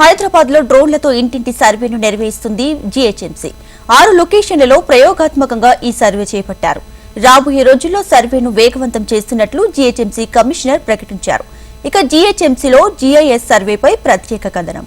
హైదరాబాద్లో డ్రోన్లతో ఇంటింటి సర్వేను నిర్వహిస్తుంది జీహెచ్ఎంసీ. ఆరు లొకేషన్లలో ప్రయోగాత్మకంగా ఈ సర్వే చేపట్టారు. రాబోయే రోజుల్లో సర్వేను వేగవంతం చేస్తున్నట్లు జీహెచ్ఎంసీ కమిషనర్ ప్రకటించారు. ఇక జీహెచ్ఎంసీలో జీఐఎస్ సర్వేపై ప్రత్యేక కథనం.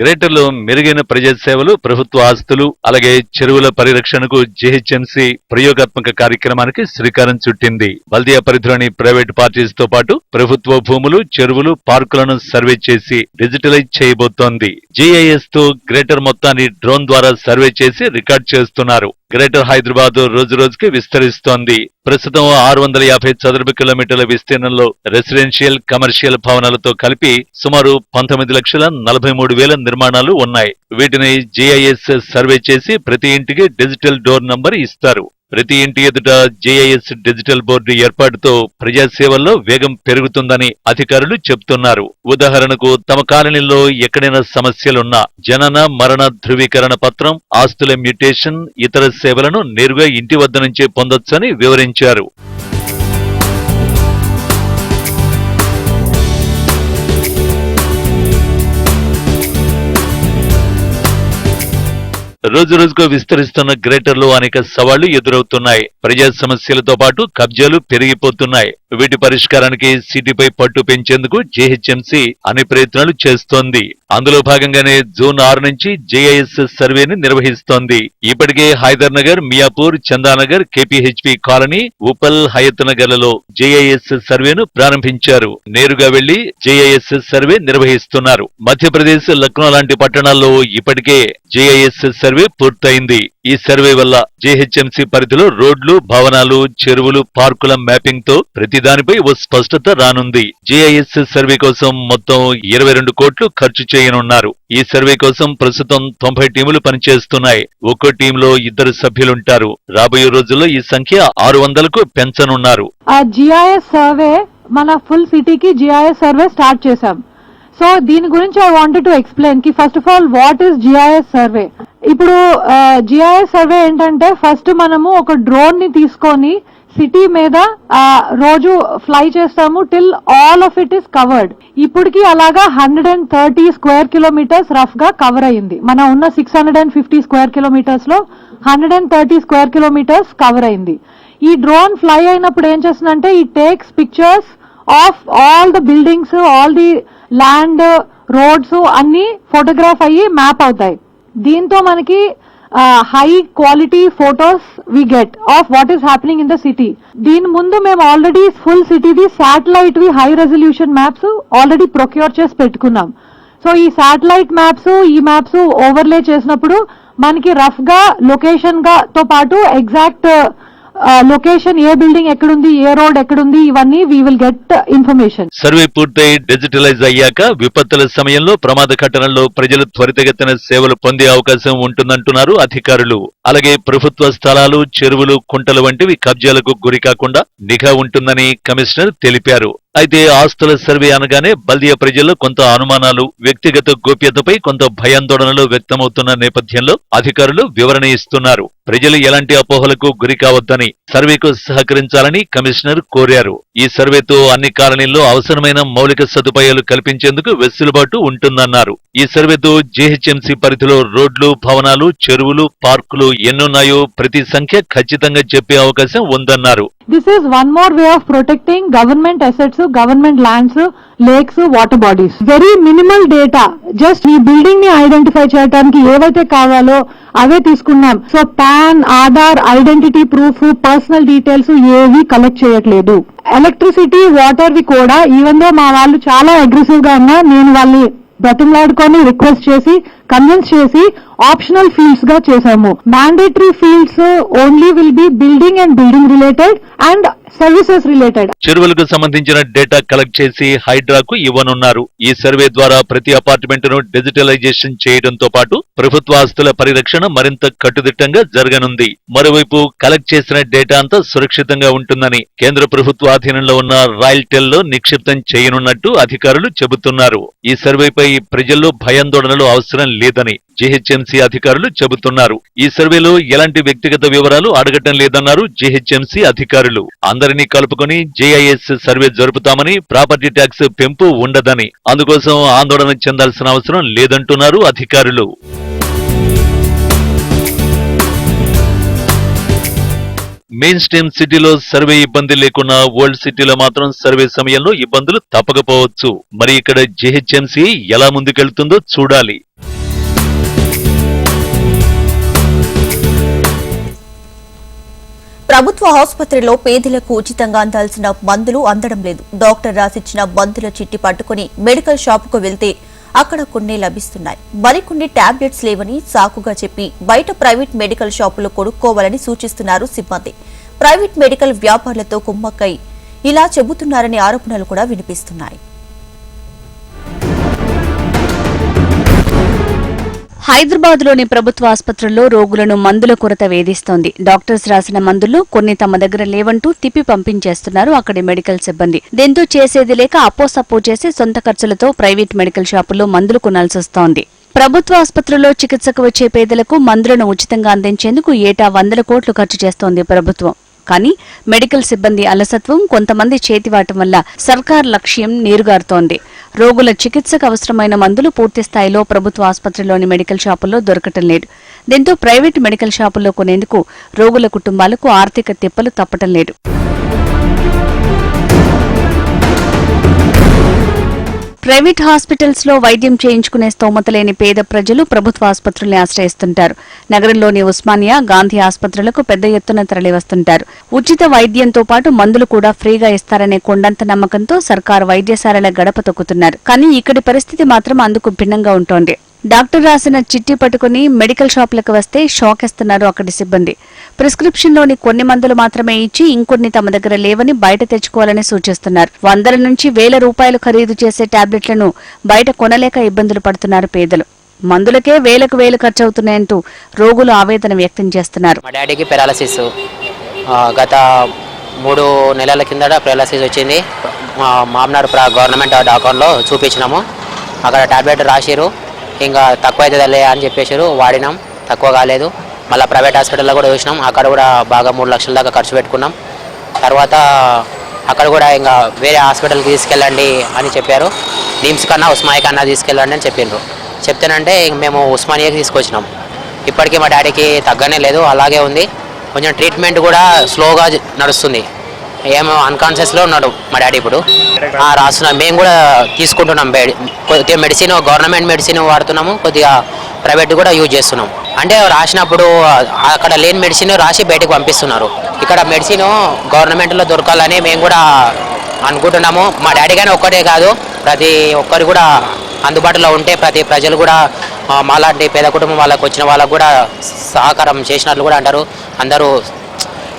గ్రేటర్లో మెరుగైన ప్రజా సేవలు ప్రభుత్వ ఆస్తులు అలాగే చెరువుల పరిరక్షణకు జీహెచ్ఎంసీ ప్రయోగాత్మక కార్యక్రమానికి శ్రీకారం చుట్టింది. బల్దియా పరిధిలోని ప్రైవేట్ పార్టీస్తో పాటు ప్రభుత్వ భూములు చెరువులు పార్కులను సర్వే చేసి డిజిటలైజ్ చేయబోతోంది. జీఐఎస్తో గ్రేటర్ మొత్తాన్ని డ్రోన్ ద్వారా సర్వే చేసి రికార్డ్ చేస్తున్నారు. గ్రేటర్ హైదరాబాద్ రోజు రోజుకి విస్తరిస్తోంది. ప్రస్తుతం ఆరు వందల యాభై చదరపు కిలోమీటర్ల విస్తీర్ణంలో రెసిడెన్షియల్ కమర్షియల్ భవనాలతో కలిపి సుమారు పంతొమ్మిది లక్షల నలభై మూడు వేల నిర్మాణాలు ఉన్నాయి. వీటిని జీఐఎస్ సర్వే చేసి ప్రతి ఇంటికి డిజిటల్ డోర్ నంబర్ ఇస్తారు. ప్రతి ఇంటి ఎదుట జేఐఎస్ డిజిటల్ బోర్డు ఏర్పాటుతో ప్రజాసేవల్లో వేగం పెరుగుతుందని అధికారులు చెబుతున్నారు. ఉదాహరణకు తమ కాలనీలో ఎక్కడైనా సమస్యలున్నా జనన మరణ ధృవీకరణ పత్రం ఆస్తుల మ్యూటేషన్ ఇతర సేవలను నేరుగా ఇంటి వద్ద నుంచే పొందొచ్చని వివరించారు. రోజు రోజుకు విస్తరిస్తున్న గ్రేటర్లో అనేక సవాళ్ళు ఎదురవుతున్నాయి. ప్రజా సమస్యలతో పాటు కబ్జాలు పెరిగిపోతున్నాయి. వీటి పరిష్కారానికి సిటీపై పట్టు పెంచేందుకు జేహెచ్ఎంసీ అన్ని ప్రయత్నాలు చేస్తోంది. అందులో భాగంగానే జూన్ ఆరు నుంచి జేఐఎస్ సర్వేని నిర్వహిస్తోంది. ఇప్పటికే హైదర్ నగర్ మియాపూర్ చందానగర్ కేపీహెచ్పి కాలనీ ఉపల్ హయత్ నగర్లలో జేఐఎస్ సర్వేను ప్రారంభించారు. నేరుగా వెళ్ళి జేఐఎస్ సర్వే నిర్వహిస్తున్నారు. మధ్యప్రదేశ్ లక్నో లాంటి పట్టణాల్లో ఇప్పటికే జేఐఎస్ సర్వే పూర్తయింది. ఈ సర్వే వల్ల జీహెచ్ఎంసీ పరిధిలో రోడ్లు భవనాలు చెరువులు పార్కుల మ్యాపింగ్తో ప్రతిదానిపై ఓ స్పష్టత రానుంది. జేఐఎస్ సర్వే కోసం మొత్తం ఇరవై రెండు కోట్లు ఖర్చు చేయనున్నారు. ఈ సర్వే కోసం ప్రస్తుతం తొంభై టీములు పనిచేస్తున్నాయి. ఒక్కో టీంలో ఇద్దరు సభ్యులుంటారు. రాబోయే రోజుల్లో ఈ సంఖ్య ఆరు వందలకు పెంచనున్నారు. ఆ జిఐఎస్ సర్వే మన ఫుల్ సిటీకి జిఐఎస్ సర్వే స్టార్ట్ చేశాం. సో దీని గురించి I wanted to ఎక్స్ప్లెయిన్కి first of all what is GIS survey? ఇప్పుడు జిఐఎస్ సర్వే ఏంటంటే ఫస్ట్ మనము ఒక డ్రోన్ని తీసుకొని సిటీ మీద రోజు ఫ్లై చేస్తాము till all of it is covered ఇప్పటికి అలాగా hundred and thirty square kilometres రఫ్గా కవర్ అయింది. మన ఉన్న six hundred and fifty square కిలోమీటర్స్లో hundred and thirty square kilometres cover అయింది. ఈ డ్రోన్ ఫ్లై అయినప్పుడు ఏం చేస్తుందంటే ఈ takes pictures of all the buildings all the land roads అన్ని ఫోటోగ్రాఫ్ అయ్యి మ్యాప్ అవుతాయి. దీంతో మనకి high quality photos we get of what is happening in the city దీని ముందు మేము already full సిటీది satellite we high resolution maps already procure చేసి పెట్టుకున్నాం. సో ఈ శాటిలైట్ మ్యాప్స్ ఈ మ్యాప్స్ ఓవర్లే చేసినప్పుడు మనకి రఫ్గా లొకేషన్గా తో పాటు ఎగ్జాక్ట్ లొకేషన్ ఏ బిల్డింగ్ ఎక్కడుంది ఏ రోడ్ ఎక్కడుంది ఇవన్నీ we will get information survey పూర్తయి డిజిటలైజ్ అయ్యాక విపత్తుల సమయంలో ప్రమాద ఘటనల్లో ప్రజలు త్వరితగతిన సేవలు పొందే అవకాశం ఉంటుందంటున్నారు అధికారులు. అలాగే ప్రభుత్వ స్థలాలు చెరువులు కుంటలు వంటివి కబ్జాలకు గురి కాకుండా నిఘా ఉంటుందని కమిషనర్ తెలిపారు. అయితే ఆస్తుల సర్వే అనగానే బల్దియా ప్రజల్లో కొంత అనుమానాలు వ్యక్తిగత గోప్యతపై కొంత భయాందోళనలు వ్యక్తమవుతున్న నేపథ్యంలో అధికారులు వివరణ ఇస్తున్నారు. ప్రజలు ఎలాంటి అపోహలకు గురి కావద్దని సర్వేకు సహకరించాలని కమిషనర్ కోరారు. ఈ సర్వేతో అన్ని కాలనీల్లో అవసరమైన మౌలిక సదుపాయాలు కల్పించేందుకు వెసులుబాటు ఉంటుందన్నారు. ఈ సర్వేతో జీహెచ్ఎంసీ పరిధిలో రోడ్లు భవనాలు చెరువులు పార్కులు ఎన్నున్నాయో ప్రతి సంఖ్య ఖచ్చితంగా చెప్పే అవకాశం ఉందన్నారు. This is one more way of protecting government assets government lands lakes water bodies very minimal data just ఈ బిల్డింగ్ని ఐడెంటిఫై చేయడానికి ఏవైతే కావాలో అవే తీసుకున్నాం. So PAN Aadhaar identity proof personal details ఏవి కలెక్ట్ చేయట్లేదు. ఎలక్ట్రిసిటీ వాటర్ వి కూడా ఈవెన్ దో మా వాళ్ళు చాలా అగ్రెసివ్గా ఉన్నా నేను వాళ్ళని బ్రతిమలాడుకొని రిక్వెస్ట్ చేసి కన్విన్స్ చేసి ఆప్షనల్ ఫీల్డ్స్గా చేశాము. Mandatory fields only will be building and building related and services related. చెరువులకు సంబంధించిన డేటా కలెక్ట్ చేసి హైడ్రాకు ఇవ్వనున్నారు. ఈ సర్వే ద్వారా ప్రతి అపార్ట్మెంట్ను డిజిటలైజేషన్ చేయడంతో పాటు ప్రభుత్వ ఆస్తుల పరిరక్షణ మరింత కట్టుదిట్టంగా జరగనుంది. మరోవైపు కలెక్ట్ చేసిన డేటా అంతా సురక్షితంగా ఉంటుందని కేంద్ర ప్రభుత్వ ఆధీనంలో ఉన్న రాయల్టెల్లో నిక్షిప్తం చేయనున్నట్టు అధికారులు చెబుతున్నారు. ఈ సర్వేపై ప్రజల్లో భయాందోళనలు అవసరం లేదని జీహెచ్ఎంసీ అధికారులు చెబుతున్నారు. ఈ సర్వేలో ఎలాంటి వ్యక్తిగత వివరాలు అడగటం లేదన్నారు జీహెచ్ఎంసీ అధికారులు. అందరినీ కలుపుకొని జేఐఎస్ సర్వే జరుపుతామని ప్రాపర్టీ ట్యాక్స్ పెంపు ఉండదని. అందుకోసం ఆందోళన చెందాల్సిన అవసరం లేదంటున్నారు అధికారులు. మెయిన్ స్ట్రీమ్ సిటీలో సర్వే ఇబ్బంది లేకున్నా ఓల్డ్ సిటీలో మాత్రం సర్వే సమయంలో ఇబ్బందులు తప్పకపోవచ్చు. మరి ఇక్కడ జీహెచ్ఎంసీ ఎలా ముందుకెళ్తుందో చూడాలి. ప్రభుత్వ ఆసుపత్రిలో పేదలకు ఉచితంగా అందాల్సిన మందులు అందడం లేదు. డాక్టర్ రాసిచ్చిన మందుల చిట్టి పట్టుకుని మెడికల్ షాపుకు వెళ్తే అక్కడ కొన్ని లభిస్తున్నాయి. మరికొన్ని టాబ్లెట్స్ లేవని సాకుగా చెప్పి బయట ప్రైవేట్ మెడికల్ షాపులో కొనుక్కోవాలని సూచిస్తున్నారు సిబ్బంది. ప్రైవేట్ మెడికల్ వ్యాపారులతో కుమ్మక్కై ఇలా చెబుతున్నారనే ఆరోపణలు కూడా వినిపిస్తున్నాయి. హైదరాబాద్లోని ప్రభుత్వ ఆసుపత్రుల్లో రోగులను మందుల కొరత వేధిస్తోంది. డాక్టర్స్ రాసిన మందులు కొన్ని తమ దగ్గర లేవంటూ తిప్పి పంపించేస్తున్నారు అక్కడి మెడికల్ సిబ్బంది. దీంతో చేసేది లేక అపోసపో చేసి సొంత ఖర్చులతో ప్రైవేట్ మెడికల్ షాపుల్లో మందులు కొనాల్సి వస్తోంది. ప్రభుత్వ ఆసుపత్రుల్లో చికిత్సకు వచ్చే పేదలకు మందులను ఉచితంగా అందించేందుకు ఏటా వందల కోట్లు ఖర్చు చేస్తోంది ప్రభుత్వం. కానీ మెడికల్ సిబ్బంది అలసత్వం కొంతమంది చేతివాటం వల్ల సర్కార్ లక్ష్యం నీరుగారుతోంది. రోగుల చికిత్సకు అవసరమైన మందులు పూర్తి స్థాయిలో ప్రభుత్వ ఆసుపత్రిలోని మెడికల్ షాపుల్లో దొరకటం లేదు. దీంతో ప్రైవేటు మెడికల్ షాపుల్లో కొనేందుకు రోగుల కుటుంబాలకు ఆర్థిక తిప్పలు తప్పటం లేదు. ప్రైవేట్ హాస్పిటల్స్లో వైద్యం చేయించుకునే స్తోమత లేని పేద ప్రజలు ప్రభుత్వ ఆసుపత్రుల్ని ఆశ్రయిస్తుంటారు. నగరంలోని ఉస్మానియా గాంధీ ఆసుపత్రులకు పెద్ద ఎత్తున తరలివస్తుంటారు. ఉచిత వైద్యంతో పాటు మందులు కూడా ఫ్రీగా ఇస్తారనే కొండంత నమ్మకంతో సర్కారు వైద్యశాలల గడప తొక్కుతున్నారు. కానీ ఇక్కడి పరిస్థితి మాత్రం అందుకు భిన్నంగా ఉంటోంది. డాక్టర్ రాసిన చిట్టి పట్టుకుని మెడికల్ షాపులకు వస్తే షాక్ ఇస్తున్నారు అక్కడి సిబ్బంది. ప్రిస్క్రిప్షన్లోని కొన్ని మందులు మాత్రమే ఇచ్చి ఇంకొన్ని తమ దగ్గర లేవని బయట తెచ్చుకోవాలని సూచిస్తున్నారు. వందల నుంచి వేల రూపాయలు ఖరీదు చేసే టాబ్లెట్లను బయట కొనలేక ఇబ్బందులు పడుతున్నారు పేదలు. మందులకే వేలకు వేలు ఖర్చవుతున్నాయంటూ రోగులు ఆవేదన వ్యక్తం చేస్తున్నారు. మా డాడీకి పెరాలసిస్ గత మూడు నెలల కిందట పెరాలసిస్ వచ్చింది. మా మామనాడు గవర్నమెంట్ డాక్టర్లో చూపించినాము. అక్కడ టాబ్లెట్ రాసిరు ఇంకా తక్కువ అవుతుందిలే అని చెప్పేసారు వాడినాం. తక్కువ కాలేదు. మళ్ళీ ప్రైవేట్ హాస్పిటల్లో కూడా చూసినాం. అక్కడ కూడా బాగా మూడు లక్షల దాకా ఖర్చు పెట్టుకున్నాం. తర్వాత అక్కడ కూడా ఇంకా వేరే హాస్పిటల్కి తీసుకెళ్ళండి అని చెప్పారు. నిమ్స్ కన్నా ఉస్మానియా కన్నా తీసుకెళ్ళండి అని చెప్పిండ్రు. చెప్తానంటే ఇంక మేము ఉస్మానియాకి తీసుకొచ్చినాం. ఇప్పటికీ మా డాడీకి తగ్గనే లేదు. అలాగే ఉంది. కొంచెం ట్రీట్మెంట్ కూడా స్లోగా నడుస్తుంది. ఏమో అన్కాన్షియస్లో ఉన్నాడు మా డాడీ ఇప్పుడు. రాస్తున్నాం. మేము కూడా తీసుకుంటున్నాం కొద్దిగా మెడిసిన్ గవర్నమెంట్ మెడిసిన్ వాడుతున్నాము. కొద్దిగా ప్రైవేట్ కూడా యూజ్ చేస్తున్నాం. అంటే రాసినప్పుడు అక్కడ లేని మెడిసిన్ రాసి బయటకు పంపిస్తున్నారు. ఇక్కడ మెడిసిన్ గవర్నమెంట్లో దొరకాలని మేము కూడా అనుకుంటున్నాము. మా డాడీ కానీ ఒక్కటే కాదు. ప్రతి ఒక్కరు కూడా అందుబాటులో ఉంటే ప్రతి ప్రజలు కూడా మాలాంటి పేద కుటుంబం వాళ్ళకు వచ్చిన వాళ్ళకు కూడా సహకారం చేసినట్లు కూడా అంటారు. అందరూ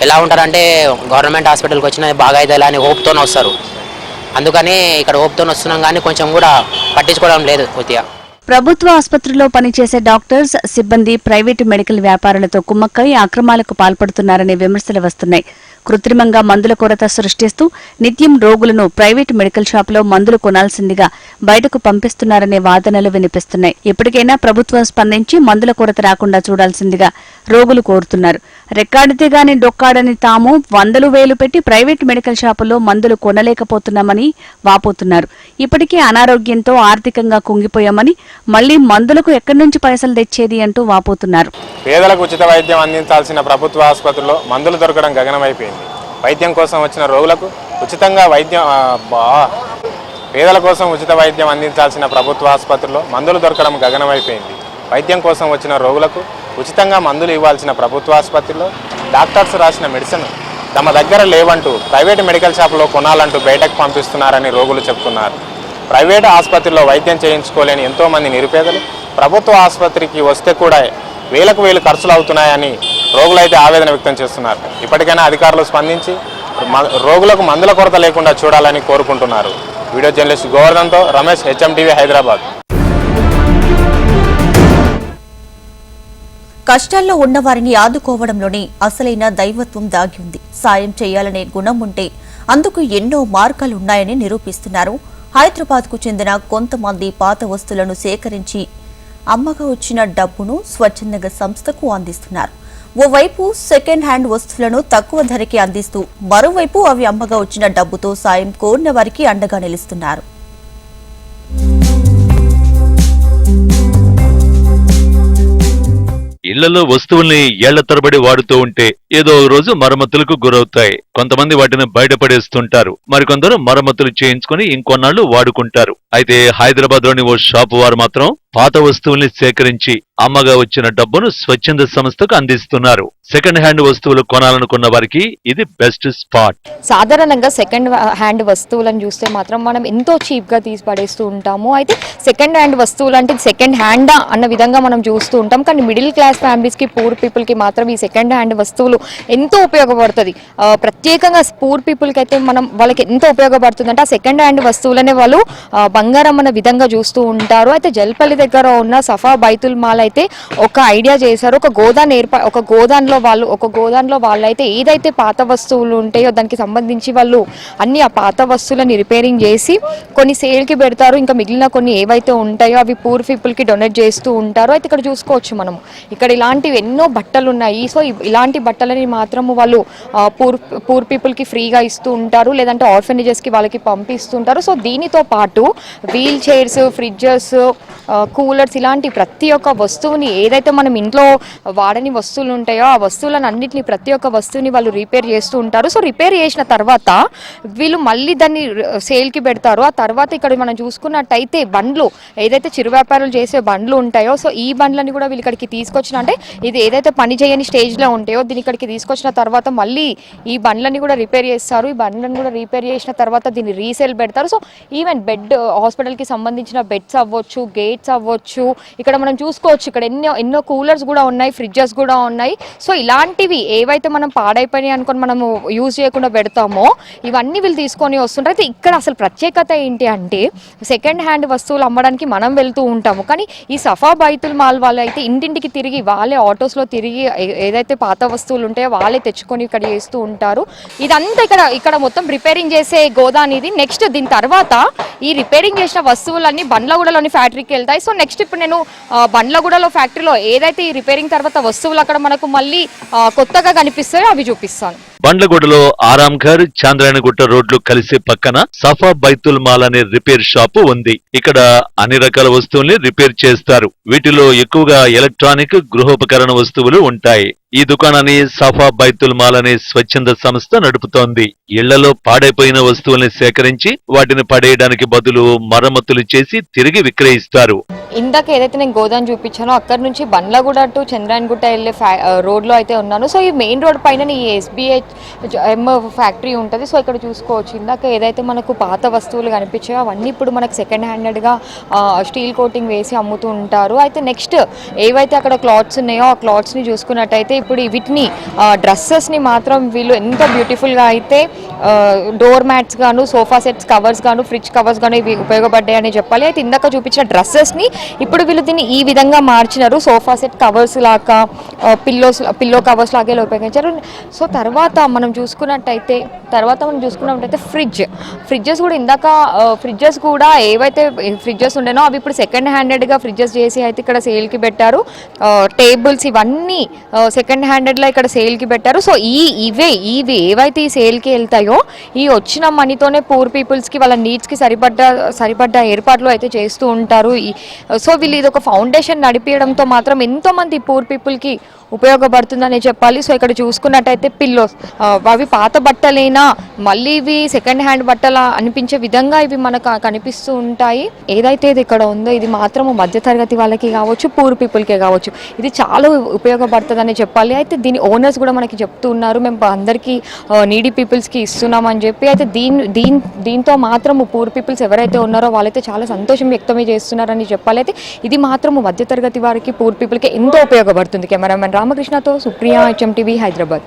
ఎలా ఉంటారంటే గవర్నమెంట్ హాస్పిటల్కి వచ్చిన బాగా అవుతుందా అని హోప్తోనే వస్తారు. అందుకని ఇక్కడ హోప్తో వస్తున్నాం కానీ కొంచెం కూడా పట్టించుకోవడం లేదు కొద్దిగా. ప్రభుత్వ ఆసుపత్రిలో పనిచేసే డాక్టర్స్ సిబ్బంది ప్రైవేటు మెడికల్ వ్యాపారులతో కుమ్మక్కై అక్రమాలకు పాల్పడుతున్నారనే విమర్శలు వస్తున్నాయి. కృత్రిమంగా మందుల కొరత సృష్టిస్తూ నిత్యం రోగులను ప్రైవేటు మెడికల్ షాపులో మందులు కొనాల్సిందిగా బయటకు పంపిస్తున్నారనే వాదనలు వినిపిస్తున్నాయి. ఇప్పటికైనా ప్రభుత్వం స్పందించి మందుల కొరత రాకుండా చూడాల్సిందిగా రోగులు కోరుతున్నారు. రెక్కాడితే గాని డొక్కాడని తాము వందలు వేలు పెట్టి ప్రైవేట్ మెడికల్ షాపుల్లో మందులు కొనలేకపోతున్నామని వాపోతున్నారు. ఇప్పటికే అనారోగ్యంతో ఆర్థికంగా కుంగిపోయామని మళ్ళీ మందులకు ఎక్కడి నుంచి పైసలు తెచ్చేది అంటూ వాపోతున్నారు. పేదలకు ఉచిత వైద్యం అందించాల్సిన ప్రభుత్వ ఆసుపత్రిలో మందులు దొరకడం గగనమైపోయింది. వైద్యం కోసం వచ్చిన రోగులకు ఉచితంగా వైద్యం పేదల కోసం ఉచిత వైద్యం అందించాల్సిన ప్రభుత్వ ఆసుపత్రిలో మందులు దొరకడం గగనమైపోయింది. వైద్యం కోసం వచ్చిన రోగులకు ఉచితంగా మందులు ఇవ్వాల్సిన ప్రభుత్వ ఆసుపత్రిలో డాక్టర్స్ రాసిన మెడిసిన్ తమ దగ్గర లేవంటూ ప్రైవేటు మెడికల్ షాపులో కొనాలంటూ బయటకు పంపిస్తున్నారని రోగులు చెబుతున్నారు ప్రైవేట్ ఆసుపత్రిలో వైద్యం చేయించుకోలేని ఎంతోమంది నిరుపేదలు ప్రభుత్వ ఆసుపత్రికి వస్తే కూడా వేలకు వేలు ఖర్చులు అవుతున్నాయని రోగులైతే ఆవేదన వ్యక్తం చేస్తున్నారు. ఇప్పటికైనా అధికారులు స్పందించి మ- రోగులకు మందుల కొరత లేకుండా చూడాలని కోరుకుంటున్నారు. వీడియో జర్నలిస్ట్ గోవర్ధన్తో రమేష్ హెచ్ఎం టీవీ హైదరాబాద్. కష్టాల్లో ఉన్నవారిని ఆదుకోవడంలోనే అసలైన దైవత్వం దాగి ఉంది. సాయం చేయాలనే గుణం ఉంటే అందుకు ఎన్నో మార్గాలున్నాయని నిరూపిస్తున్నారు. హైదరాబాద్కు చెందిన కొంతమంది పాత వస్తువులను సేకరించి అమ్మగా వచ్చిన డబ్బును స్వచ్ఛందంగా సంస్థకు అందిస్తున్నారు. ఓవైపు సెకండ్ హ్యాండ్ వస్తువులను తక్కువ ధరకి అందిస్తూ మరోవైపు అవి అమ్మగా వచ్చిన డబ్బుతో సాయం కోరిన వారికి అండగా నిలుస్తున్నారు. ఇళ్ళలో వస్తువుల్ని ఏళ్ళ తరబడి వాడుతూ ఉంటే ఏదో రోజు మరమ్మతులకు గురవుతాయి. కొంతమంది వాటిని బయటపడేస్తుంటారు. మరికొందరు మరమ్మతులు చేయించుకుని ఇంకొన్నాళ్ళు వాడుకుంటారు. అయితే హైదరాబాద్లోని ఓ షాపు వారు మాత్రం పాత వస్తువుల్ని సేకరించి అమ్మగా వచ్చిన డబ్బును స్వచ్ఛంద సంస్థకు అందిస్తున్నారు. సెకండ్ హ్యాండ్ వస్తువులు కొనాలనుకున్న వారికి ఇది బెస్ట్ స్పాట్ సాధారణంగా సెకండ్ హ్యాండ్ వస్తువులను చూస్తే మాత్రం మనం ఎంతో చీప్గా తీసి పడేస్తూ ఉంటాము. అయితే సెకండ్ హ్యాండ్ వస్తువులు అంటే సెకండ్ హ్యాండా అన్న విధంగా మనం చూస్తూ ఉంటాం. కానీ మిడిల్ క్లాస్ ఫ్యామిలీస్కి పూర్ పీపుల్కి మాత్రం ఈ సెకండ్ హ్యాండ్ వస్తువులు ఎంతో ఉపయోగపడుతుంది. ప్రత్యేకంగా పూర్ పీపుల్కి అయితే మనం వాళ్ళకి ఎంతో ఉపయోగపడుతుంది అంటే ఆ సెకండ్ హ్యాండ్ వస్తువులనే వాళ్ళు బంగారం అన్న విధంగా చూస్తూ ఉంటారు. అయితే జల్పల్లి దగ్గర ఉన్న సఫా బైతుల్ మాల్ అయితే ఒక ఐడియా చేశారు. ఒక గోదాన్ ఏర్పా ఒక గోదాన్లో వాళ్ళు ఒక గోదాన్లో వాళ్ళైతే ఏదైతే పాత వస్తువులు ఉంటాయో దానికి సంబంధించి వాళ్ళు అన్ని ఆ పాత వస్తువులని రిపేరింగ్ చేసి కొన్ని సేల్కి పెడతారు. ఇంకా మిగిలిన కొన్ని ఏవైతే ఉంటాయో అవి పూర్ పీపుల్కి డొనేట్ చేస్తూ ఉంటారు. అయితే ఇక్కడ చూసుకోవచ్చు మనం ఇక్కడ ఇలాంటివి ఎన్నో బట్టలు ఉన్నాయి. సో ఇలాంటి బట్టలని మాత్రము వాళ్ళు పూర్ పూర్ పీపుల్కి ఫ్రీగా ఇస్తూ ఉంటారు. లేదంటే ఆర్ఫనేజెస్కి వాళ్ళకి పంపిస్తుంటారు సో దీనితో పాటు వీల్ చైర్స్ ఫ్రిడ్జెస్ కూలర్స్ ఇలాంటి ప్రతి ఒక్క వస్తువుని ఏదైతే మనం ఇంట్లో వాడని వస్తువులు ఉంటాయో ఆ వస్తువులను అన్నింటినీ ప్రతి ఒక్క వస్తువుని వాళ్ళు రిపేర్ చేస్తూ ఉంటారు. సో రిపేర్ చేసిన తర్వాత వీళ్ళు మళ్ళీ దాన్ని సేల్కి పెడతారు. ఆ తర్వాత ఇక్కడ మనం చూసుకున్నట్టయితే బండ్లు ఏదైతే చిరు వ్యాపారులు చేసే బండ్లు ఉంటాయో సో ఈ బండ్లని కూడా వీళ్ళు ఇక్కడికి తీసుకొచ్చిన అంటే ఇది ఏదైతే పని చేయని స్టేజ్లో ఉంటాయో దీన్ని ఇక్కడికి తీసుకొచ్చిన తర్వాత మళ్ళీ ఈ బండ్లని కూడా రిపేర్ చేస్తారు. ఈ బండ్లను కూడా రిపేర్ చేసిన తర్వాత దీన్ని రీసేల్ పెడతారు. సో ఈవెన్ బెడ్ హాస్పిటల్కి సంబంధించిన బెడ్స్ అవ్వచ్చు గేట్స్ అవ్వచ్చు ఇక్కడ మనం చూసుకోవచ్చు ఇక్కడ ఎన్నో ఎన్నో కూలర్స్ కూడా ఉన్నాయి ఫ్రిడ్జెస్ కూడా ఉన్నాయి. సో ఇలాంటివి ఏవైతే మనం పాడైపోయినాయి అనుకొని మనము యూజ్ చేయకుండా పెడతామో ఇవన్నీ వీళ్ళు తీసుకొని వస్తుంటారు. అయితే ఇక్కడ అసలు ప్రత్యేకత ఏంటి అంటే సెకండ్ హ్యాండ్ వస్తువులు అమ్మడానికి మనం వెళ్తూ ఉంటాము. కానీ ఈ సఫా బైతుల్ మాల్ వాళ్ళు అయితే ఇంటింటికి తిరిగి వాళ్ళే ఆటోస్లో తిరిగి ఏదైతే పాత వస్తువులు ఉంటాయో వాళ్ళే తెచ్చుకొని ఇక్కడ చేస్తూ ఉంటారు. ఇదంతా ఇక్కడ ఇక్కడ మొత్తం రిపేరింగ్ చేసే గోదాన్ ఇది. నెక్స్ట్ దీని తర్వాత ఈ రిపేరింగ్ చేసిన వస్తువులన్నీ బండ్లగూడలోని ఫ్యాక్టరీకి వెళ్తాయి. సో నెక్స్ట్ ఇప్పుడు నేను బండ్లగూడలో ఫ్యాక్టరీలో ఏదైతే ఈ రిపేరింగ్ తర్వాత వస్తువులు అక్కడ మనకు మళ్ళీ కొత్తగా కనిపిస్తాయో అవి చూపిస్తాను. బండ్లగూడలో ఆరాంఘర్ చాంద్రాయణగుట్ట రోడ్లు కలిసే పక్కన సఫా బైతుల్ మాల్ అనే రిపేర్ షాపు ఉంది. ఇక్కడ అన్ని రకాల వస్తువుల్ని రిపేర్ చేస్తారు. వీటిలో ఎక్కువగా ఎలక్ట్రానిక్ గృహోపకరణ వస్తువులు ఉంటాయి. ఈ దుకాణాన్ని సఫా బైతుల్ మాల్ అనే స్వచ్ఛంద సంస్థ నడుపుతోంది. ఇళ్ళలో పాడైపోయిన వస్తువుల్ని సేకరించి వాటిని పడేయడానికి బదులు మరమ్మతులు చేసి తిరిగి విక్రయిస్తారు. ఇందాక ఏదైతే నేను గోదాన్ చూపించానో అక్కడ నుంచి బండ్లగూడ టు చంద్రాయణగుట్ట వెళ్ళే ఫ్యా రోడ్లో అయితే ఉన్నాను. సో ఈ మెయిన్ రోడ్ పైన ఈ ఎస్బీఐ ఎమ్ ఫ్యాక్టరీ ఉంటుంది. సో ఇక్కడ చూసుకోవచ్చు. ఇందాక ఏదైతే మనకు పాత వస్తువులు కనిపించాయో అవన్నీ ఇప్పుడు మనకు సెకండ్ హ్యాండెడ్గా స్టీల్ కోటింగ్ వేసి అమ్ముతూ ఉంటారు. అయితే నెక్స్ట్ ఏవైతే అక్కడ క్లాత్స్ ఉన్నాయో ఆ క్లాత్స్ని చూసుకున్నట్టయితే ఇప్పుడు వీటిని డ్రెస్సెస్ని మాత్రం వీళ్ళు ఎంత బ్యూటిఫుల్గా అయితే డోర్ మ్యాట్స్ గాను సోఫా సెట్స్ కవర్స్ గాను ఫ్రిడ్జ్ కవర్స్ గాను ఇవి ఉపయోగపడ్డాయని చెప్పాలి. అయితే ఇందాక చూపించిన డ్రెస్సెస్ని ఇప్పుడు వీళ్ళు దీన్ని ఈ విధంగా మార్చినారు. సోఫా సెట్ కవర్స్ లాగా పిల్లోస్ పిల్లో కవర్స్ లాగా ఉపయోగించారు. సో తర్వాత మనం చూసుకున్నట్టయితే తర్వాత మనం చూసుకున్నట్టయితే ఫ్రిడ్జ్ ఫ్రిడ్జెస్ కూడా ఇందాక ఫ్రిడ్జెస్ కూడా ఏవైతే ఫ్రిడ్జెస్ ఉండేనో అవి ఇప్పుడు సెకండ్ హ్యాండెడ్గా ఫ్రిడ్జెస్ చేసి అయితే ఇక్కడ సేల్కి పెట్టారు. టేబుల్స్ ఇవన్నీ సెకండ్ హ్యాండెడ్లో ఇక్కడ సేల్కి పెట్టారు. సో ఈ ఇవే ఇవి ఏవైతే ఈ సేల్కి వెళ్తాయో ఈ వచ్చిన మనీతోనే పూర్ పీపుల్స్కి వాళ్ళ నీడ్స్కి సరిపడ్డ సరిపడ్డ ఏర్పాట్లు అయితే చేస్తూ ఉంటారు. ఈ- సో వీళ్ళు ఇది ఒక ఫౌండేషన్ నడిపించడంతో మాత్రం ఎంతోమంది పూర్ పీపుల్కి ఉపయోగపడుతుందని చెప్పాలి. సో ఇక్కడ చూసుకున్నట్టయితే పిల్లోస్ అవి పాత బట్టలైనా? మళ్ళీ ఇవి సెకండ్ హ్యాండ్ బట్టల అనిపించే విధంగా ఇవి మనకు కనిపిస్తూ ఉంటాయి. ఏదైతే ఇది ఇక్కడ ఉందో ఇది మాత్రము మధ్యతరగతి వాళ్ళకి కావచ్చు పూర్ పీపుల్కే కావచ్చు. ఇది చాలా ఉపయోగపడుతుందని చెప్పాలి. అయితే దీని ఓనర్స్ కూడా మనకి చెప్తూ ఉన్నారు. మేము అందరికీ నీడీ పీపుల్స్కి ఇస్తున్నామని చెప్పి. అయితే దీని దీని దీంతో మాత్రం పూర్ పీపుల్స్ ఎవరైతే ఉన్నారో వాళ్ళైతే చాలా సంతోషం వ్యక్తమే చేస్తున్నారని చెప్పాలి. అయితే ఇది మాత్రం మధ్యతరగతి వారికి పూర్ పీపుల్కి ఎంతో ఉపయోగపడుతుంది కెమెరామెన్ రామకృష్ణతో సుప్రియ హెచ్ఎం టీవీ హైదరాబాద్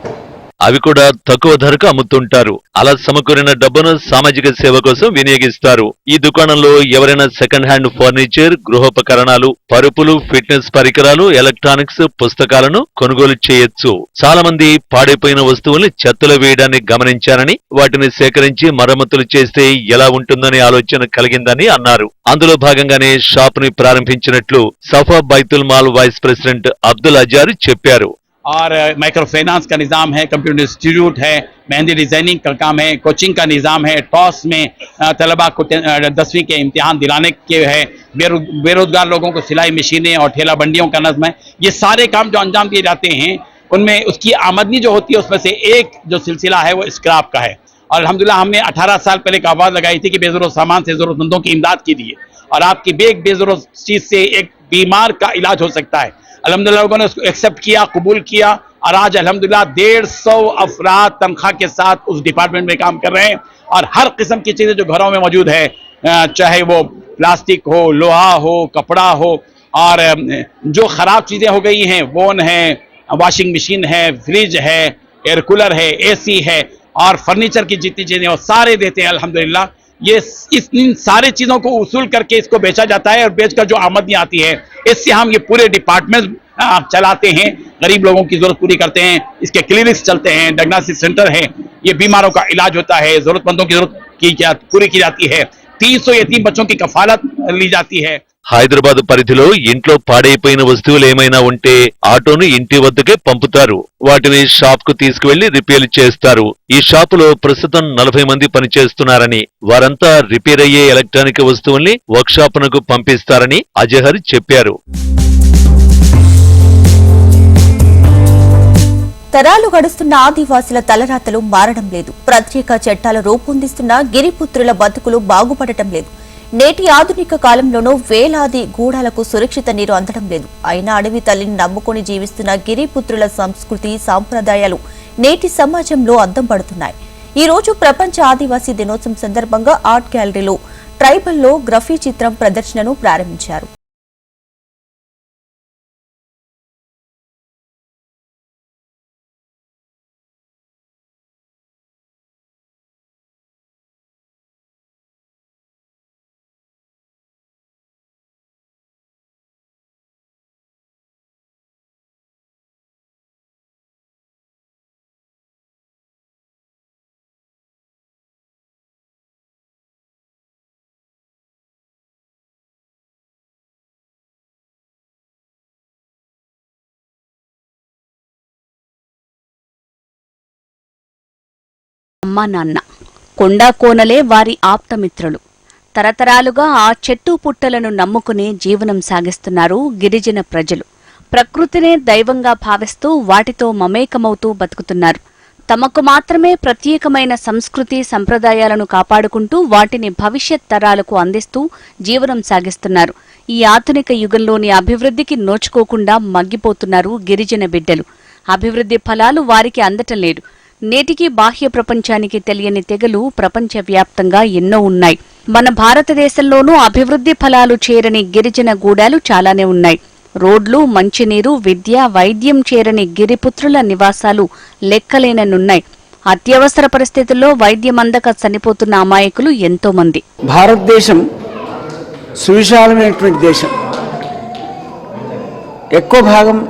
అవి కూడా తక్కువ ధరకు అమ్ముతుంటారు. అలా సమకూరిన డబ్బును సామాజిక సేవ కోసం వినియోగిస్తారు. ఈ దుకాణంలో ఎవరైనా సెకండ్ హ్యాండ్ ఫర్నిచర్ గృహోపకరణాలు పరుపులు ఫిట్నెస్ పరికరాలు ఎలక్ట్రానిక్స్ పుస్తకాలను కొనుగోలు చేయొచ్చు. చాలా మంది పాడైపోయిన వస్తువుల్ని చెత్తలో వేయడాన్ని గమనించారని వాటిని సేకరించి మరమ్మతులు చేస్తే ఎలా ఉంటుందనే ఆలోచన కలిగిందని అన్నారు. అందులో భాగంగానే షాప్ని ప్రారంభించినట్లు Safa Baitul mall vice president Abdul Azhar చెప్పారు. और माइक्रो फाइनेंस का निज़ाम है कंप्यूटर इंस्टीट्यूट है मेहंदी डिज़ाइनिंग का काम है कोचिंग का निज़ाम है टॉस में तलबा को दसवीं के इम्तिहान दिलाने के है बेरो, बेरोजगार लोगों को सिलाई मशीनें और ठेला बंडियों का नज्म है। ये सारे काम जो अंजाम दिए जाते हैं उनमें उसकी आमदनी जो होती है उसमें से एक जो सिलसिला है वो स्क्रैप का है। और अलहमदिल्ला हमने 18 साल पहले एक आवाज़ लगाई थी कि बेजरूरत सामान से ज़रूरतमंदों की इमदाद कीजिए। और आपकी बेग बेजरूरत चीज़ से एक बीमार का इलाज हो सकता है। अलहमदिल्ला लोगों ने उसको एक्सेप्ट किया, कबूल किया और आज अलहमदिल्ला डेढ़ सौ अफराद तनख्वाह के साथ उस डिपार्टमेंट में काम कर रहे हैं और हर किस्म की चीज़ें जो घरों में मौजूद है चाहे वो प्लास्टिक हो, लोहा हो, कपड़ा हो और जो ख़राब चीज़ें हो गई हैं वोन है वॉशिंग मशीन है फ्रिज है एयर कूलर है एसी है और फर्नीचर की जितनी चीज़ें वो सारे देते हैं, अल्हम्दुलिल्लाह। ये इस इन सारे चीज़ों को उसूल करके इसको बेचा जाता है और बेचकर जो आमदनी आती है, इससे हम ये पूरे डिपार्टमेंट चलाते हैं। गरीब लोगों की ज़रूरत पूरी करते हैं। इसके क्लिनिक्स चलते हैं डायग्नोसिस सेंटर है। ये बीमारों का इलाज होता है, जरूरतमंदों की ज़रूरत की पूरी की जाती है। तीन सौ यतीम बच्चों की कफालत ली जाती है హైదరాబాద్ పరిధిలో ఇంట్లో పాడైపోయిన వస్తువులు ఏమైనా ఉంటే ఆటోను ఇంటి వద్దకే పంపుతారు వాటిని షాప్ కు తీసుకువెళ్లి రిపేర్ చేస్తారు ఈ షాపులో ప్రస్తుతం నలభై మంది పనిచేస్తున్నారని వారంతా రిపేర్ అయ్యే ఎలక్ట్రానిక్ వస్తువుల్ని వర్క్ షాపునకు పంపిస్తారని అజహర్ చెప్పారు తరాలు గడుస్తున్న ఆదివాసుల తలరాతలు మారడం లేదు. ప్రత్యేక చట్టాలు రూపొందిస్తున్న గిరిపుత్రుల బతుకులు బాగుపడటం లేదు. నేటి ఆధునిక కాలంలోనూ వేలాది గూడాలకు సురక్షిత నీరు అందడం లేదు. అయినా అడవి తల్లిని నమ్ముకొని జీవిస్తున్న గిరిపుత్రుల సంస్కృతి సాంప్రదాయాలు నేటి సమాజంలో అద్దం పడుతున్నాయి. ఈ రోజు ప్రపంచ ఆదివాసీ దినోత్సవం సందర్భంగా ఆర్ట్ గ్యాలరీలో ట్రైబల్లో గ్రఫీ చిత్రం ప్రదర్శనను ప్రారంభించారు. అమ్మా నాన్న. కొండా కోనలే వారి ఆప్తమిత్రులు. తరతరాలుగా ఆ చెట్టు పుట్టలను నమ్ముకుని జీవనం సాగిస్తున్నారు గిరిజన ప్రజలు. ప్రకృతినే దైవంగా భావిస్తూ వాటితో మమేకమవుతూ బతుకుతున్నారు. తమకు మాత్రమే ప్రత్యేకమైన సంస్కృతి సంప్రదాయాలను కాపాడుకుంటూ వాటిని భవిష్యత్ తరాలకు అందిస్తూ జీవనం సాగిస్తున్నారు. ఈ ఆధునిక యుగంలోని అభివృద్ధికి నోచుకోకుండా మగ్గిపోతున్నారు గిరిజన బిడ్డలు. అభివృద్ధి ఫలాలు వారికి అందటం లేదు. నేటికి బాహ్య ప్రపంచానికి తెలియని తెగలు ప్రపంచవ్యాప్తంగా ఎన్నో ఉన్నాయి. మన భారతదేశంలోనూ అభివృద్ధి ఫలాలు చేరని గిరిజన గూడాలు చాలానే ఉన్నాయి. రోడ్లు మంచినీరు విద్య వైద్యం చేరని గిరిపుత్రుల నివాసాలు లెక్కలేనన్నున్నాయి. అత్యవసర పరిస్థితుల్లో వైద్యం అందక చనిపోతున్న అమాయకులు ఎంతో మంది భారతదేశం సువిశాలమైనటువంటి దేశం. ఎక్కువ భాగం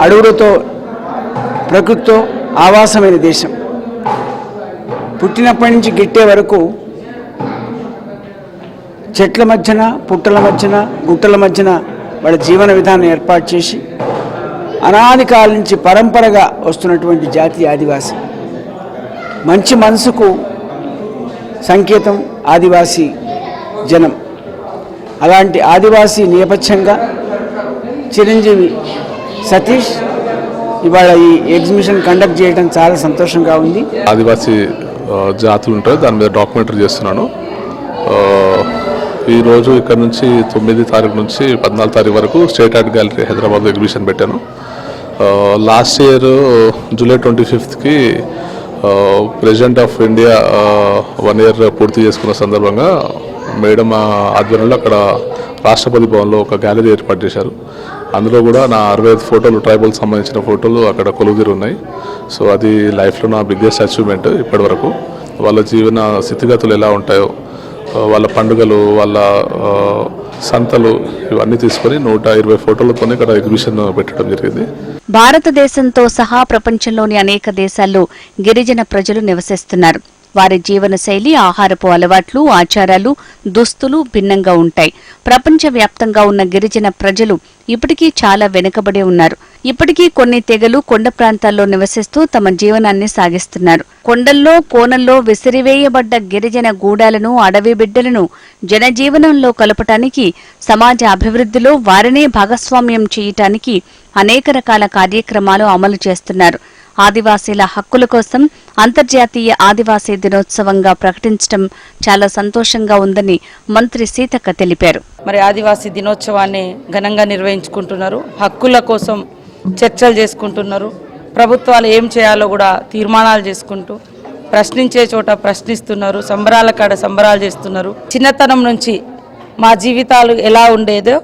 అడవులతో ప్రకృతితో ఆవాసమైన దేశం. పుట్టినప్పటి నుంచి గిట్టే వరకు చెట్ల మధ్యన పుట్టల మధ్యన గుట్టల మధ్యన వాళ్ళ జీవన విధానం ఏర్పాటు చేసి అనాది కాలం నుంచి పరంపరగా వస్తున్నటువంటి జాతి ఆదివాసి. మంచి మనసుకు సంకేతం ఆదివాసీ జనం. అలాంటి ఆదివాసీ నేపథ్యంగా చిరంజీవి సతీష్ ఇవాళ ఈ ఎగ్జిబిషన్ కండక్ట్ చేయడం చాలా సంతోషంగా ఉంది. ఆదివాసీ జాతులు ఉంటాయి దాని మీద డాక్యుమెంటరీ చేస్తున్నాను. ఈరోజు ఇక్కడ నుంచి తొమ్మిది తారీఖు నుంచి పద్నాలుగు తారీఖు వరకు state art gallery Hyderabad exhibition పెట్టాను. Last year July twenty ఫిఫ్త్కి president of India one year పూర్తి చేసుకున్న సందర్భంగా మేడం ఆధ్వర్యంలో అక్కడ రాష్ట్రపతి భవన్లో ఒక గ్యాలరీ ఏర్పాటు చేశారు. అందులో కూడా నా అరవై ఐదు ఫోటోలు ట్రైబల్ సంబంధించిన ఫోటోలు అక్కడ కొలువుదీరు ఉన్నాయి. సో అది లైఫ్లో నా బిగ్గెస్ట్ అచీవ్మెంట్ ఇప్పటి వరకు వాళ్ళ జీవన స్థితిగతులు ఎలా ఉంటాయో వాళ్ళ పండుగలు వాళ్ళ సంతలు ఇవన్నీ తీసుకొని నూట ఇరవై ఫోటోలతోనే ఇక్కడ ఎగ్జిబిషన్ పెట్టడం జరిగింది. భారతదేశంతో సహా ప్రపంచంలోని అనేక దేశాల్లో గిరిజన ప్రజలు నివసిస్తున్నారు. వారి జీవనశైలి ఆహారపు అలవాట్లు ఆచారాలు దుస్తులు భిన్నంగా ఉంటాయి. ప్రపంచవ్యాప్తంగా ఉన్న గిరిజన ప్రజలు ఇప్పటికీ చాలా వెనుకబడి ఉన్నారు. ఇప్పటికీ కొన్ని తెగలు కొండ ప్రాంతాల్లో నివసిస్తూ తమ జీవనాన్ని సాగిస్తున్నారు. కొండల్లో కోనల్లో విసిరివేయబడ్డ గిరిజన గూడాలను అడవి బిడ్డలను జనజీవనంలో కలపటానికి సమాజ అభివృద్ధిలో వారినే భాగస్వామ్యం చేయటానికి అనేక రకాల కార్యక్రమాలు అమలు చేస్తున్నారు. ఆదివాసీల హక్కుల కోసం అంతర్జాతీయ ఆదివాసీ దినోత్సవంగా ప్రకటించడం చాలా సంతోషంగా ఉందని మంత్రి సీతక్క తెలిపారు. మరి ఆదివాసీ దినోత్సవాన్ని ఘనంగా నిర్వహించుకుంటున్నారు. హక్కుల కోసం చర్చలు చేసుకుంటున్నారు. ప్రభుత్వాలు ఏం చేయాలో కూడా తీర్మానాలు చేసుకుంటూ ప్రశ్నించే చోట ప్రశ్నిస్తున్నారు. సంబరాల కాడ సంబరాలు చేస్తున్నారు. చిన్నతనం నుంచి మా జీవితాలు ఎలా ఉండేదో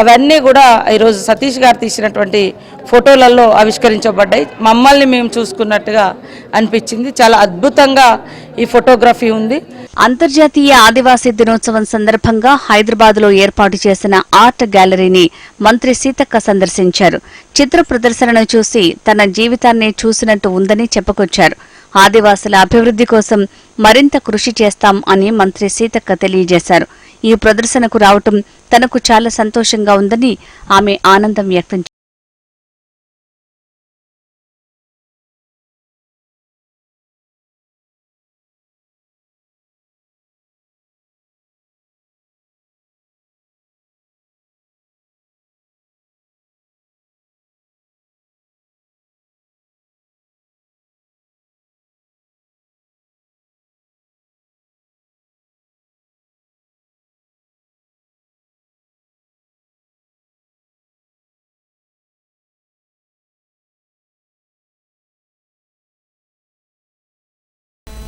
అవన్నీ కూడా ఈరోజు సతీష్ గారు తీసినటువంటి ఫోటోలలో ఆవిష్కరించబడ్డాయి. మమ్మల్ని మేము చూసుకున్నట్టుగా అనిపించింది. చాలా అద్భుతంగా ఈ ఫోటోగ్రఫీ ఉంది. అంతర్జాతీయ ఆదివాసీ దినోత్సవం సందర్భంగా హైదరాబాద్లో ఏర్పాటు చేసిన ఆర్ట్ గ్యాలరీని మంత్రి సీతక్క సందర్శించారు. చిత్ర ప్రదర్శనను చూసి తన జీవితాన్ని చూసినట్టు ఉందని చెప్పుకొచ్చారు. ఆదివాసుల అభివృద్ధి కోసం మరింత కృషి చేస్తాం అని మంత్రి సీతక్క తెలియజేశారు. ఈ ప్రదర్శనకు రావటం తనకు చాలా సంతోషంగా ఉందని ఆమె ఆనందం వ్యక్తం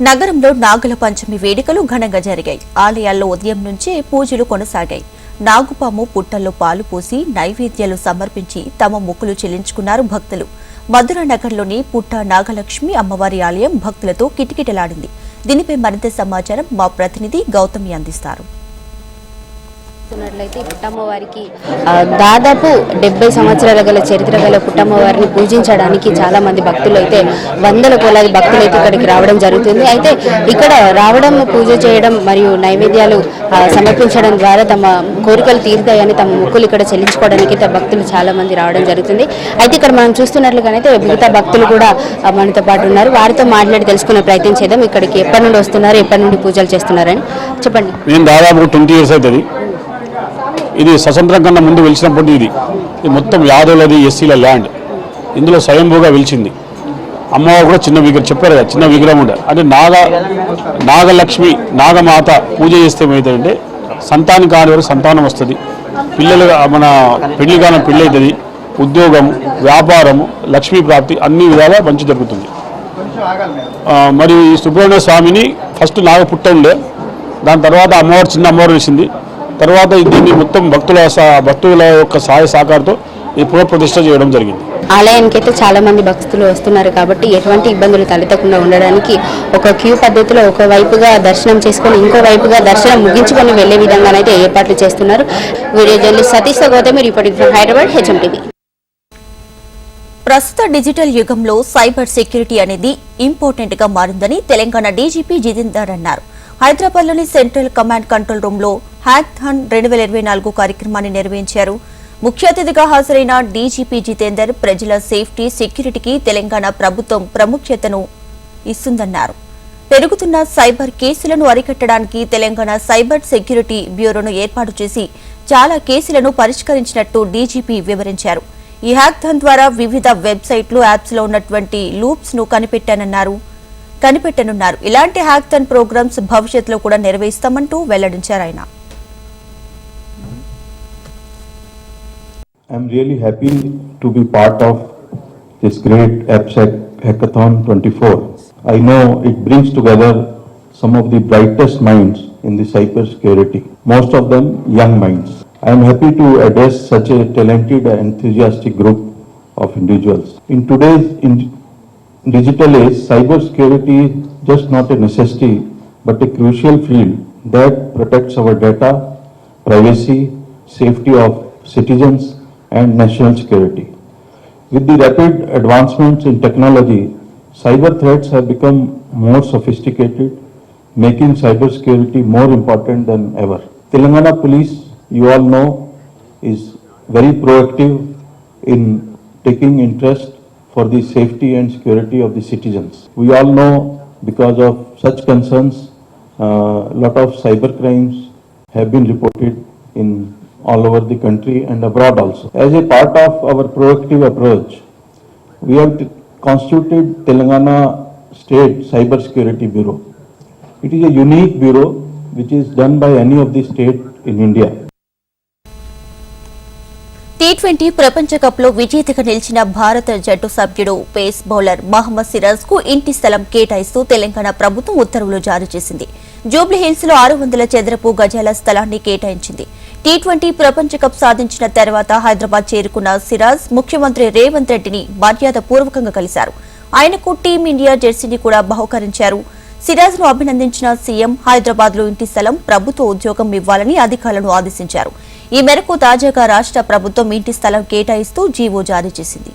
నగరంలో నాగుల పంచమి వేడుకలు ఘనంగా జరిగాయి. ఆలయాల్లో ఉదయం నుంచే పూజలు కొనసాగాయి. నాగుపాము పుట్టల్లో పాలు పోసి నైవేద్యాలు సమర్పించి తమ మొక్కులు చెల్లించుకున్నారు భక్తులు. మధుర నగర్లోని పుట్ట నాగలక్ష్మి అమ్మవారి ఆలయం భక్తులతో కిటకిటలాడింది. దీనిపై మరింత సమాచారం మా ప్రతినిధి గౌతమి అందిస్తారు. చూస్తున్నట్లయితే పుట్టమ్మవారికి దాదాపు డెబ్బై సంవత్సరాల గల చరిత్ర గల పుట్టమ్మవారిని పూజించడానికి చాలా మంది భక్తులు అయితే వందల కొలాది భక్తులు అయితే ఇక్కడికి రావడం జరుగుతుంది. అయితే ఇక్కడ రావడం పూజ చేయడం మరియు నైవేద్యాలు సమర్పించడం ద్వారా తమ కోరికలు తీరుతాయని తమ మొక్కులు ఇక్కడ చెల్లించుకోవడానికి భక్తులు చాలా మంది రావడం జరుగుతుంది. అయితే ఇక్కడ మనం చూస్తున్నట్లుగానైతే మిగతా భక్తులు కూడా మనతో పాటు ఉన్నారు. వారితో మాట్లాడి తెలుసుకునే ప్రయత్నం చేద్దాం. ఇక్కడికి ఎప్పటి నుండి వస్తున్నారు ఎప్పటి నుండి పూజలు చేస్తున్నారని చెప్పండి. నేను దాదాపు ట్వంటీ ఇయర్స్ అవుతుంది. ఇది స్వతంత్రం కన్నా ముందు వెలిచినప్పుడు ఇది. ఇది మొత్తం యాదవులది ఎస్సీల ల్యాండ్. ఇందులో స్వయంభూగా వెలిచింది. అమ్మవారు కూడా చిన్న విగ్రహం చెప్పారు కదా చిన్న విగ్రహం ఉండే. అంటే నాగ నాగలక్ష్మి నాగమాత పూజ చేస్తే ఏమవుతుందంటే సంతానం కాని వరకు సంతానం వస్తుంది. పిల్లలు మన పెళ్ళి కాని పెళ్ళి అవుతుంది ఉద్యోగం వ్యాపారము లక్ష్మీ ప్రాప్తి అన్ని విధాలా మంచి జరుగుతుంది. మరి ఈ సుబ్రహ్మణ్య స్వామిని ఫస్ట్ నాగ పుట్ట ఉండే. దాని తర్వాత అమ్మవారు చిన్న అమ్మవారు వేసింది. తర్వాత దీన్ని మొత్తం భక్తుల భక్తుల యొక్క సహాయ సహకారంతో ఈ పునఃప్రతిష్ఠ చేయడం జరిగింది. ఆలయానికి అయితే చాలా మంది భక్తులు వస్తున్నారు కాబట్టి ఎటువంటి ఇబ్బందులు తలెత్తకుండా ఉండడానికి ఒక క్యూ పద్ధతిలో ఒక వైపుగా దర్శనం చేసుకొని ఇంకో వైపుగా దర్శనం ముగించుకొని వెళ్ళే విధంగానైతే ఏర్పాట్లు చేస్తున్నారు. Video journalist Satish Gautami reporting from Hyderabad HM TV. ప్రస్తుత డిజిటల్ యుగంలో సైబర్ సెక్యూరిటీ అనేది ఇంపార్టెంట్గా మారిందని తెలంగాణ డీజీపీ జితేందర్ అన్నారు. హైదరాబాద్లోని సెంట్రల్ కమాండ్ కంట్రోల్ రూమ్లో హ్యాక్ రెండు వేల ఇరవై నాలుగు కార్యక్రమాన్ని నిర్వహించారు. ముఖ్య అతిథిగా హాజరైన డీజీపీ జితేందర్ ప్రజల సేఫ్టీ సెక్యూరిటీకి తెలంగాణ ప్రభుత్వం ప్రాముఖ్యతను ఇస్తుందన్నారు. పెరుగుతున్న సైబర్ కేసులను అరికట్టడానికి తెలంగాణ సైబర్ సెక్యూరిటీ బ్యూరోను ఏర్పాటు చేసి చాలా కేసులను పరిష్కరించినట్టు డీజీపీ వివరించారు. ఈ హ్యాక్థాన్ ద్వారా వివిధ వెబ్సైట్లు యాప్స్లో ఉన్నటువంటి లూప్స్ను కనిపెట్టానన్నారు కనిపెట్టనున్నారు ఇలాంటి హ్యాక్థన్ ప్రోగ్రామ్స్ భవిష్యత్తులో కూడా నిర్వహిస్తామంటూ వెల్లడించారు ఆయన I'm really happy to be part of this great AppSec Hackathon 24. I know it brings together some of the brightest minds in the cybersecurity, most of them young minds. I am happy to address such a talented and enthusiastic group of individuals. In today's in- digital age, cybersecurity is just not a necessity, but a crucial field that protects our data, privacy, safety of citizens, and national security. With the rapid advancements in technology, cyber threats have become more sophisticated, making cybersecurity more important than ever. Telangana Police, you all know, is very proactive in taking interest for the safety and security of the citizens. We all know because of such concerns, a lot of cyber crimes have been reported in all over the country and abroad also. As a part of our proactive approach, we have constituted Telangana State Cyber Security Bureau. It is a unique bureau which is done by any of the state in India. T twenty ప్రపంచ కప్లో విజేతగా నిలిచిన భారత జట్టు సభ్యుడు pace bowler Mohammed సిరాజ్కు ఇంటి స్థలం కేటాయిస్తూ తెలంగాణ ప్రభుత్వం ఉత్తర్వులు జారీ చేసింది. జూబ్లీహిల్స్లో ఆరు వందల చదరపు గజాల స్థలాన్ని కేటాయించింది. టీ ట్వంటీ ప్రపంచ కప్ సాధించిన తర్వాత హైదరాబాద్ చేరుకున్న సిరాజ్ ముఖ్యమంత్రి రేవంత్ రెడ్డిని మర్యాద పూర్వకంగా కలిశారు. ఆయనకు టీమిండియా జెర్సీని కూడా బహుకరించారు. సిరాజ్ను అభినందించిన సీఎం హైదరాబాద్లో ఇంటి స్థలం ప్రభుత్వ ఉద్యోగం ఇవ్వాలని అధికారులను ఆదేశించారు. ఈ మేరకు తాజాగా రాష్ట్ర ప్రభుత్వం ఇంటి స్థలం కేటాయిస్తూ జీవో జారీ చేసింది.